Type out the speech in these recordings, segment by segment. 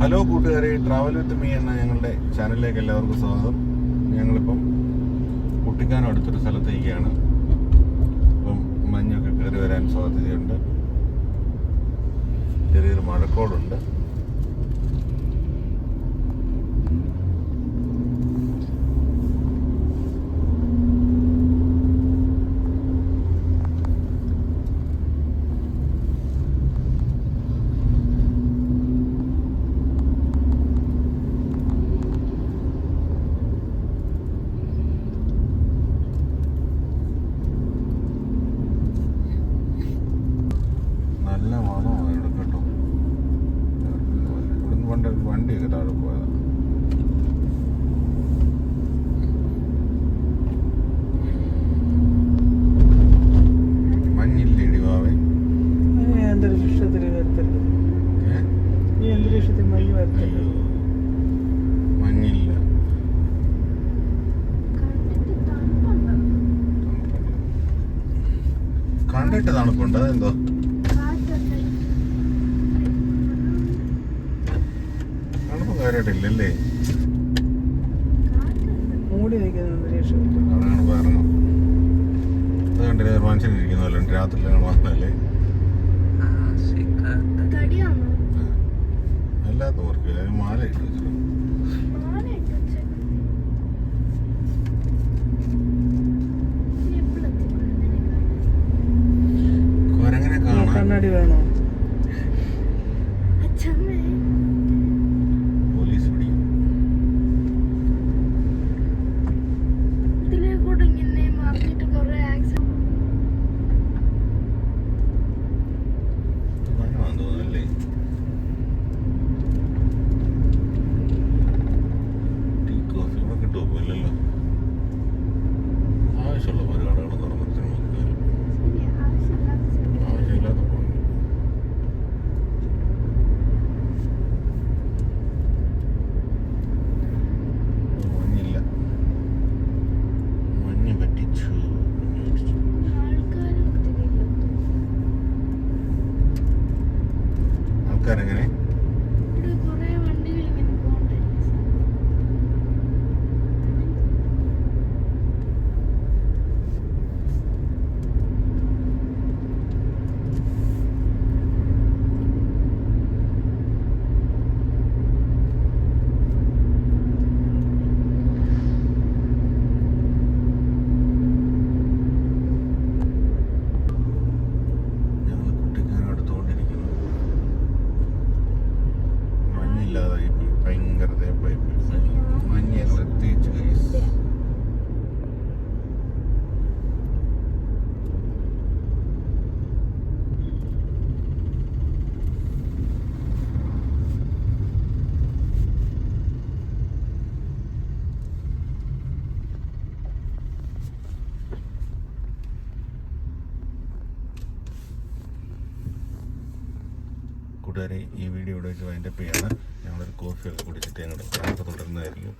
Hello കൂട്ടുകാരെ travel with me എന്ന ഞങ്ങളുടെ ചാനലിലേക്ക് എല്ലാവർക്കും സ്വാഗതം. ഞങ്ങളിപ്പം കുട്ടിക്കാനം അടുത്തൊരു സ്ഥലത്തേക്കാണ്. ഇപ്പം മഞ്ഞൊക്കെ കയറി വരാൻ സാധ്യതയുണ്ട്. ചെറിയൊരു മഴക്കോടുണ്ട് വണ്ടിയൊക്കെ താഴെ പോയതാ മഞ്ഞില്ലേ ഇടിവാവേ ഈ അന്തരീക്ഷത്തിൽ വരുത്തരുത് ഏ? ഈ അന്തരീക്ഷത്തിൽ അയ്യോ. വരുത്തരുത് മഞ്ഞില്ല കണ്ടിട്ട് തണുപ്പുണ്ട്. അതെന്തോ? കാര്യമായിട്ടില്ലല്ലേ മൂടി നിൽക്കുന്ന അന്തരീക്ഷം. അതാണ് കാരണം. അത് കണ്ടില്ല ഇരിക്കുന്നല്ലോ രാത്രി വന്നല്ലേ അല്ലാത്ത ഓർക്കില്ല? മാല ഇട്ട് കണ്ണാടി വേണോ? ഞങ്ങൾ കൂട്ടുകാരെ ഈ വീഡിയോ ഇവിടെ വെച്ച് വൈൻഡപ്പ് ചെയ്യാണ്. ഞങ്ങളൊരു കോഫിയൊക്കെ കുടിച്ചിട്ട് ഞങ്ങളുടെ ക്ലാസ് തുടരുന്നതായിരിക്കും.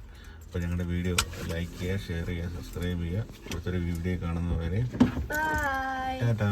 അപ്പോൾ ഞങ്ങളുടെ വീഡിയോ ലൈക്ക് ചെയ്യുക ഷെയർ ചെയ്യുക സബ്സ്ക്രൈബ് ചെയ്യുക. അടുത്തൊരു വീഡിയോ കാണുന്നവരെ ടാറ്റാ.